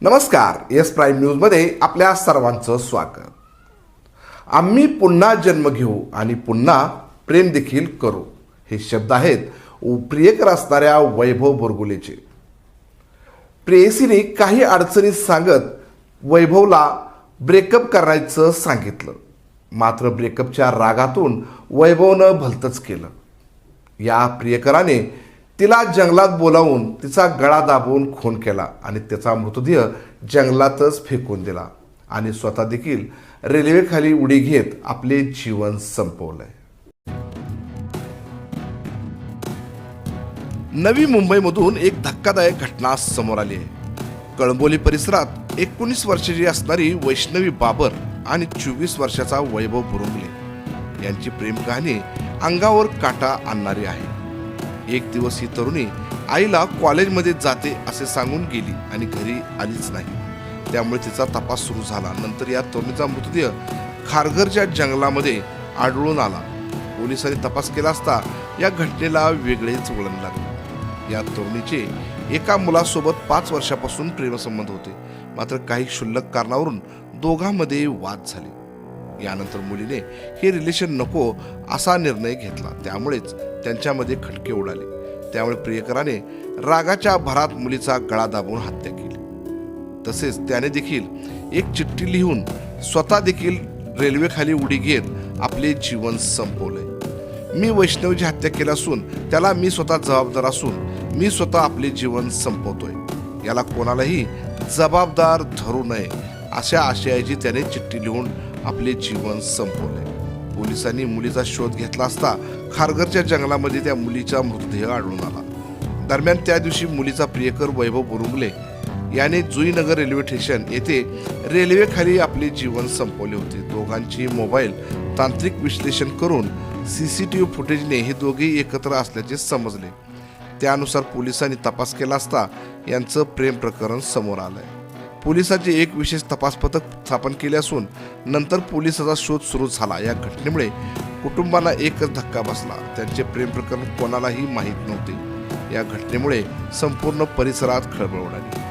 नमस्कार yes prime न्यूजमध्ये आपल्या सर्वांचं स्वागत. आम्ही पुन्हा जन्म घेऊ आणि पुन्हा प्रेम देखील करू. हे शब्द आहेत प्रियकर असणाऱ्या वैभव बोरगुलेचे. प्रेयसीने काही अडचणी सांगत वैभवला ब्रेकअप करायचं सांगितलं. मात्र ब्रेकअपच्या रागातून वैभवनं भलतंच केलं. या प्रियकराने तिला जंगलात बोलावून तिचा गळा दाबून खून केला आणि त्याचा मृतदेह जंगलातच फेकून दिला. आणि स्वतः देखील रेल्वेखाली उडी घेत आपले जीवन संपवलंय. नवी मुंबईमधून एक धक्कादायक घटना समोर आली आहे. कळंबोली परिसरात एकोणीस वर्षाची असणारी वैष्णवी बाबर आणि चोवीस वर्षाचा वैभव बुरुंगले. यांची प्रेम कहाणी अंगावर काटा आणणारी आहे. एक दिवस ही तरुणी आईला कॉलेजमध्ये जाते असे सांगून गेली आणि घरी आलीच नाही. त्यामुळे तिचा तपास सुरू झाला. नंतर या तरुणीचा मृतदेह खारघरच्या जंगलामध्ये आढळून आला. पोलिसांनी तपास केला असता या घटनेला वेगळेच वळण लागले. या तरुणीचे एका मुलासोबत पाच वर्षापासून प्रेमसंबंध होते. मात्र काही क्षुल्लक कारणावरून दोघांमध्ये वाद झाले. यानंतर मुलीने हे रिलेशन नको असा निर्णय घेतला. त्यामुळेच त्यांच्यामध्ये खटके उडाले. त्यामुळे प्रियकराने रागाच्या भरात मुलीचा गळा दाबून हत्या केली. तसेच त्याने देखील एक चिठ्ठी लिहून स्वतः देखील रेल्वेखाली उडी घेत आपले जीवन संपवले. मी वैष्णवीची हत्या केली असून त्याला मी स्वतः जबाबदार असून मी स्वतः आपले जीवन संपवतोय. याला कोणालाही जबाबदार धरू नये अशा आशयाची त्याने चिठ्ठी लिहून आपले जीवन संपवले. पोलिसांनी मुलीचा शोध घेतला असता खारघरच्या जंगलामध्ये त्या मुलीचा मृतदेह आढळून आला. दरम्यान त्या दिवशी मुलीचा प्रियकर वैभव बुरुंगले याने जुईनगर रेल्वे स्टेशन येथे रेल्वेखाली आपले जीवन संपवले होते. दोघांची मोबाईल तांत्रिक विश्लेषण करून सी सी टी व्ही फुटेजने हे दोघेही एकत्र असल्याचे समजले. त्यानुसार पोलिसांनी तपास केला असता यांचं प्रेम प्रकरण समोर आलंय. पोलिसांचे एक विशेष तपास पथक स्थापन केले असून नंतर पोलिसाचा शोध सुरू झाला. या घटनेमुळे कुटुंबाला एकच धक्का बसला. त्यांचे प्रेम प्रकरण कोणालाही माहीत नव्हते. या घटनेमुळे संपूर्ण परिसरात खळबळ उडाली.